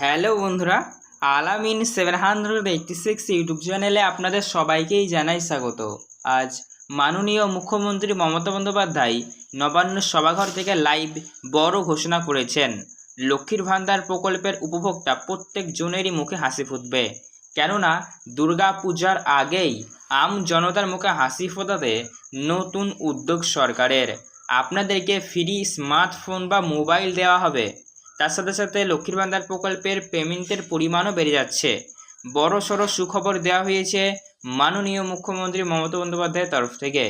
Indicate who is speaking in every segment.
Speaker 1: Hello বন্ধুরা, Alamin seven hundred eighty six YouTube চ্যানেলে আপনাদের সবাইকেই জানাই স্বাগত। আজ মাননীয় মুখ্যমন্ত্রী মমতা বন্দ্যোপাধ্যায় নবান্ন সভাঘর থেকে লাইভ বড় ঘোষণা করেছেন। লক্ষ্মীর ভান্ডার প্রকল্পের উপভোক্তা প্রত্যেক জনেরই মুখে হাসি ফুটবে। কেননা দুর্গা পূজার আগেই আম জনতার মুখে হাসি ফোটাতে নতুন উদ্যোগ সরকারের। আপনাদেরকে ফ্রি স্মার্টফোন বা মোবাইল দেওয়া হবে। তার সাথে সাথে লক্ষ্মীর ভান্ডার প্রকল্পের পেমেন্টের পরিমাণও বেড়ে যাচ্ছে। বড় সড়ো সুখবর দেওয়া হয়েছে মাননীয় মুখ্যমন্ত্রী মমতা বন্দ্যোপাধ্যায়ের তরফ থেকে।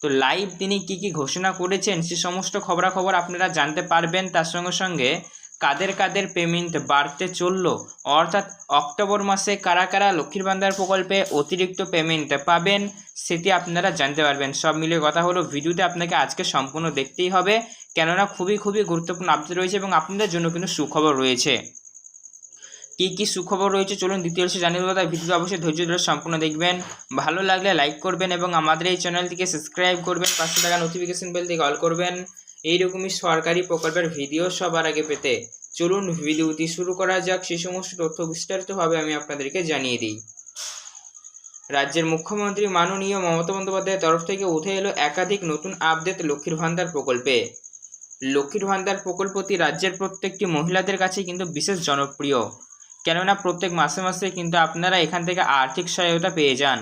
Speaker 1: তো লাইভ তিনি কি কি ঘোষণা করেছেন সে সমস্ত খবরাখবর আপনারা জানতে পারবেন। তার সঙ্গে সঙ্গে কাদের কাদের পেমেন্ট বাড়তে চলল? অর্থাৎ অক্টোবর মাসে কারা কারা লক্ষ্মীর ভান্ডার প্রকল্পে অতিরিক্ত পেমেন্ট পাবেন, সেটি আপনারা জানতে পারবেন। সব মিলিয়ে কথা হলো ভিডিওতে আপনাকে আজকে সম্পূর্ণ দেখতেই হবে। কেননা খুবই খুবই গুরুত্বপূর্ণ আপডেট রয়েছে এবং আপনাদের জন্য কিন্তু সুখবর রয়েছে। কী কী সুখবর রয়েছে চলুন দ্বিতীয় অংশে জানিয়ে দেবো। তাই ভিডিওটা অবশ্যই ধৈর্য ধরে সম্পূর্ণ দেখবেন। ভালো লাগলে লাইক করবেন এবং আমাদের এই চ্যানেলটিকে সাবস্ক্রাইব করবেন পাঁচশো টাকা নোটিফিকেশন বেল থেকে অল করবেন। এইরকমই সরকারি প্রকল্পের ভিডিও সবার আগে পেতে চলুন ভিডিওটি শুরু করা যাক। সেই সমস্ত তথ্য বিস্তারিতভাবে আমি আপনাদেরকে জানিয়ে দিই। রাজ্যের মুখ্যমন্ত্রী মাননীয় মমতা বন্দ্যোপাধ্যায়ের তরফ থেকে উঠে এলো একাধিক নতুন আপডেট লক্ষ্মীর ভান্ডার প্রকল্পে। লক্ষ্মীর ভান্ডার প্রকল্পটি রাজ্যের প্রত্যেকটি মহিলাদের কাছে কিন্তু বিশেষ জনপ্রিয়। কেননা প্রত্যেক মাসে মাসে কিন্তু আপনারা এখান থেকে আর্থিক সহায়তা পেয়ে যান।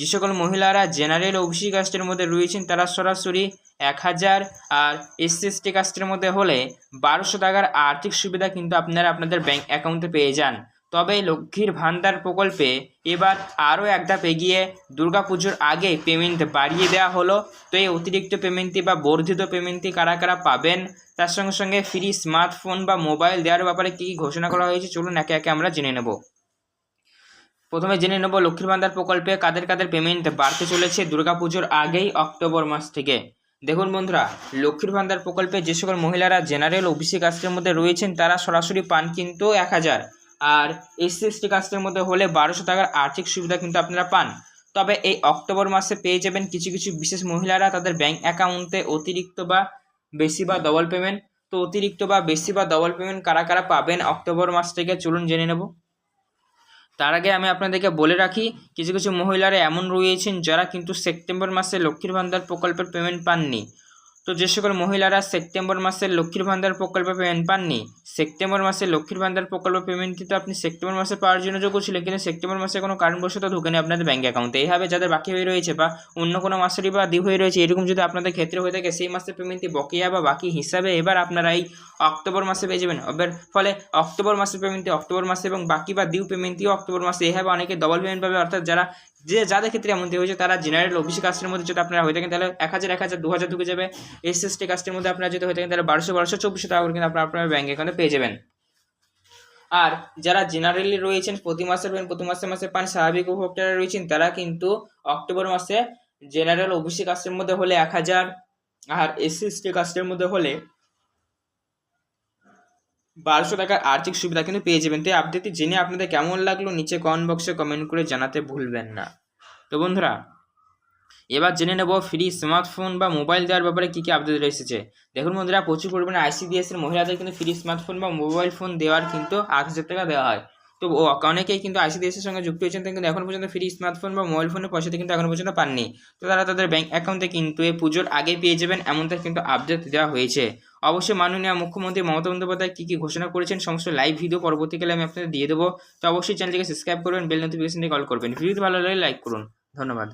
Speaker 1: যে সকল মহিলারা জেনারেল ওবিসি কাস্টের মধ্যে রয়েছেন, তারা সরাসরি এক হাজার আর এসসি এসটি কাস্টের মধ্যে হলে বারোশো টাকার আর্থিক সুবিধা কিন্তু আপনারা আপনাদের ব্যাংক অ্যাকাউন্টে পেয়ে যান। তবে লক্ষ্মীর ভান্ডার প্রকল্পে এবার আরও এক ধাপ এগিয়ে দুর্গাপুজোর আগে পেমেন্ট বাড়িয়ে দেওয়া হলো। তো এই অতিরিক্ত পেমেন্টটি বা বর্ধিত পেমেন্টটি কারা কারা পাবেন, তার সঙ্গে সঙ্গে ফ্রি স্মার্টফোন বা মোবাইল দেওয়ার ব্যাপারে কী কী ঘোষণা করা হয়েছে, চলুন একে একে আমরা জেনে নেব। প্রথমে জেনে নেব লক্ষ্মীর ভান্ডার প্রকল্পে কাদের কাদের পেমেন্ট বাড়তে চলেছে দুর্গাপুজোর আগেই অক্টোবর মাস থেকে। দেখুন বন্ধুরা, লক্ষ্মীর ভান্ডার প্রকল্পে যে সকল মহিলারা জেনারেল ওবিসি কাস্টের মধ্যে রয়েছেন, তারা সরাসরি পান কিন্তু এক হাজার। আর এসসি এসটি কাস্টের মধ্যে হলে বারোশো টাকার আর্থিক সুবিধা কিন্তু আপনারা পান। তবে এই অক্টোবর মাসে পেয়ে যাবেন কিছু কিছু বিশেষ মহিলারা, তাদের ব্যাংক অ্যাকাউন্টে অতিরিক্ত বা বেশি বা ডবল পেমেন্ট তো অতিরিক্ত বা বেশি বা ডবল পেমেন্ট কারা কারা পাবেন অক্টোবর মাস থেকে, চলুন জেনে নেব। তার আগে আমি আপনাদেরকে বলে রাখি, কিছু কিছু মহিলারা এমন রয়েছেন যারা কিন্তু সেপ্টেম্বর মাসে লক্ষ্মীর ভান্ডার প্রকল্পের পেমেন্ট পাননি। তো যে সকল মহিলারা সেপ্টেম্বর মাসে লক্ষ্মীর ভান্ডার প্রকল্পে পেমেন্ট পাননি, সেপ্টেম্বর মাসে লক্ষ্মীর ভান্ডার প্রকল্প পেমেন্টটি তো আপনি সেপ্টেম্বর মাসে পাওয়ার জন্য যোগ্য ছিলেন, কিন্তু সেপ্টেম্বর মাসে কোনো কারণবশত ঢুকেনি আপনাদের ব্যাঙ্ক অ্যাকাউন্টে এইভাবে যাদের বাকি হয়ে রয়েছে বা অন্য কোনো মাসেরই বা দি হয়ে রয়েছে, এরকম যদি আপনাদের ক্ষেত্রে হয়ে থাকে, সেই মাসের পেমেন্টটি বকেয়া বা বাকি হিসাবে এবার আপনারা এই অক্টোবর মাসে পেয়ে যাবেন। এবার ফলে অক্টোবর মাসের পেমেন্টটি অক্টোবর মাসে এবং বাকি বা ডিউ পেমেন্টটিও অক্টোবর মাসে। এইভাবে অনেকে ডবল পেমেন্ট পাবে, অর্থাৎ যারা যে যাদের ক্ষেত্রে এমনটি হয়েছে তারা জেনারেল ওবিসি কাস্টের মধ্যে যদি আপনারা হয়ে থাকেন, তাহলে এক হাজার এক হাজার দু হাজার ঢুকে যাবে। এস এস টি কাস্টের মধ্যে আপনারা যদি হয়ে থাকেন, তাহলে বারোশো বারোশো চব্বিশশো টাকা করে কিন্তু আপনারা আপনার ব্যাঙ্ক অ্যাকাউন্টে পেয়ে যাবেন। আর যারা জেনারেলি রয়েছেন, প্রতি মাসে পাবেন প্রতি মাসে মাসে পান, স্বাভাবিক উপভোক্তারা রয়েছেন, তারা কিন্তু অক্টোবর মাসে জেনারেল ওবিসি কাস্টের মধ্যে হলে এক হাজার, আর এসসি এসটি কাস্টের মধ্যে হলে বারোশো টাকার আর্থিক সুবিধা কিন্তু পেয়ে যাবেন। তো এই আপডেটটি জেনে আপনাদের কেমন লাগল নিচে কমেন্ট বক্সে কমেন্ট করে জানাতে ভুলবেন না। তো বন্ধুরা, এবার জেনে নেব ফ্রি স্মার্টফোন বা মোবাইল দেওয়ার ব্যাপারে কী কী আপডেট এসেছে। দেখুন বন্ধুরা, প্রচুর পরিমাণে আইসিডিএসের মহিলাদের কিন্তু ফ্রি স্মার্টফোন বা মোবাইল ফোন দেওয়ার কিন্তু আট হাজার টাকা দেওয়া হয়। তো অনেকেই কিন্তু আইসি দেশের সঙ্গে যুক্ত হয়েছেন কিন্তু এখন পর্যন্ত ফ্রি স্মার্টফোন বা মোবাইল ফোনের পয়সাতে কিন্তু এখন পর্যন্ত পাননি। তো তারা তাদের ব্যাঙ্ক অ্যাকাউন্টে কিন্তু এই পুজোর আগে পেয়ে যাবেন এমনটা কিন্তু আপডেট দেওয়া হয়েছে। অবশ্যই মাননীয় মুখ্যমন্ত্রী মমতা বন্দ্যোপাধ্যায় কী কী ঘোষণা করেছেন সমস্ত লাইভ ভিডিও পরবর্তীকালে আমি আপনাদের দিয়ে দেবো। তো অবশ্যই চ্যানেলটিকে সাবস্ক্রাইব করবেন বেল নোটিফিকেশনটি কল করবেন। ভিডিও ভালো লাগলে লাইক করুন। ধন্যবাদ।